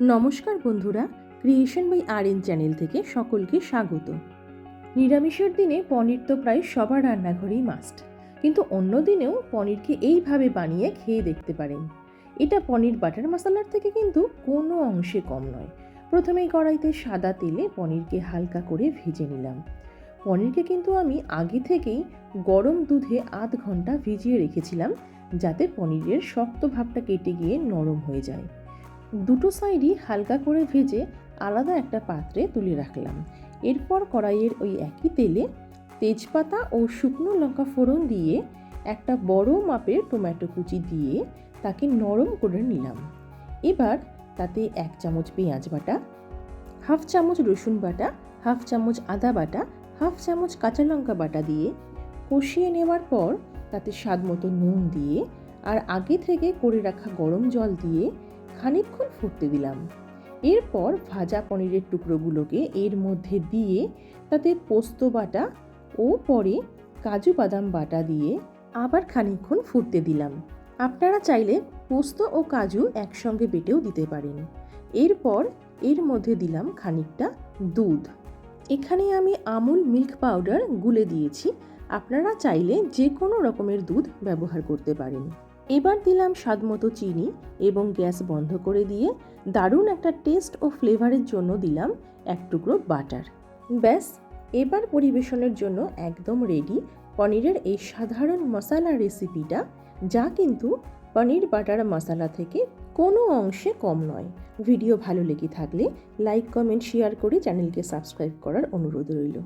নমস্কার বন্ধুরা creation by R N channel থেকে সকলকে স্বাগত। নিরামিষের দিনে পনির তো প্রায় সবার রান্নাঘরেই মাস্ট কিন্তু অন্য দিনেও পনিরকে এইভাবে বানিয়ে খেয়ে দেখতে পারেন। এটা পনির বাটার মশালার থেকে কিন্তু কোনো অংশে কম নয়। প্রথমেই কড়াইতে সাদা তেলে পনিরকে হালকা করে ভেজে নিলাম। পনিরকে কিন্তু আমি আগে থেকেই গরম দুধে আধ ঘণ্টা ভিজিয়ে রেখেছিলাম, যাতে পনিরের শক্ত ভাবটা কেটে গিয়ে নরম হয়ে যায়। দুটো সাইডই হালকা করে ভেজে আলাদা একটা পাত্রে তুলে রাখলাম। এরপর কড়াইয়ের ওই একই তেলে তেজপাতা ও শুকনো লঙ্কা ফোড়ন দিয়ে একটা বড় মাপের টমেটো কুচি দিয়ে তাকে নরম করে নিলাম। এবার তাতে এক চামচ পেঁয়াজ বাটা, হাফ চামচ রসুন বাটা, হাফ চামচ আদা বাটা, হাফ চামচ কাঁচা লঙ্কা বাটা দিয়ে কষিয়ে নেওয়ার পর তাতে স্বাদ মতো নুন দিয়ে আর আগে থেকে করে রাখা গরম জল দিয়ে খানিকক্ষণ ফুটতে দিলাম। এরপর ভাজা পনিরের টুকরোগুলোকে এর মধ্যে দিয়ে তাতে পোস্ত বাটা ও পরে কাজু বাদাম বাটা দিয়ে আবার খানিকক্ষণ ফুটতে দিলাম। আপনারা চাইলে পোস্ত ও কাজু একসঙ্গে বেটেও দিতে পারেন। এরপর এর মধ্যে দিলাম খানিকটা দুধ। এখানে আমি আমুল মিল্ক পাউডার গুলে দিয়েছি। আপনারা চাইলে যে কোনো রকমের দুধ ব্যবহার করতে পারেন। এবার দিলাম স্বাদমতো চিনি এবং গ্যাস বন্ধ করে দিয়ে দারুণ একটা টেস্ট ও ফ্লেভারের জন্য দিলাম এক টুকরো বাটার ব্যাস, এবার পরিবেশনের জন্য একদম রেডি পনিরের এই সাধারণ মশলা রেসিপিটা যা কিন্তু পনির বাটার মশলা থেকে কোনো অংশে কম নয়। ভিডিও ভালো লেগে থাকলে লাইক কমেন্ট শেয়ার করে চ্যানেলকে সাবস্ক্রাইব করার অনুরোধ রইল।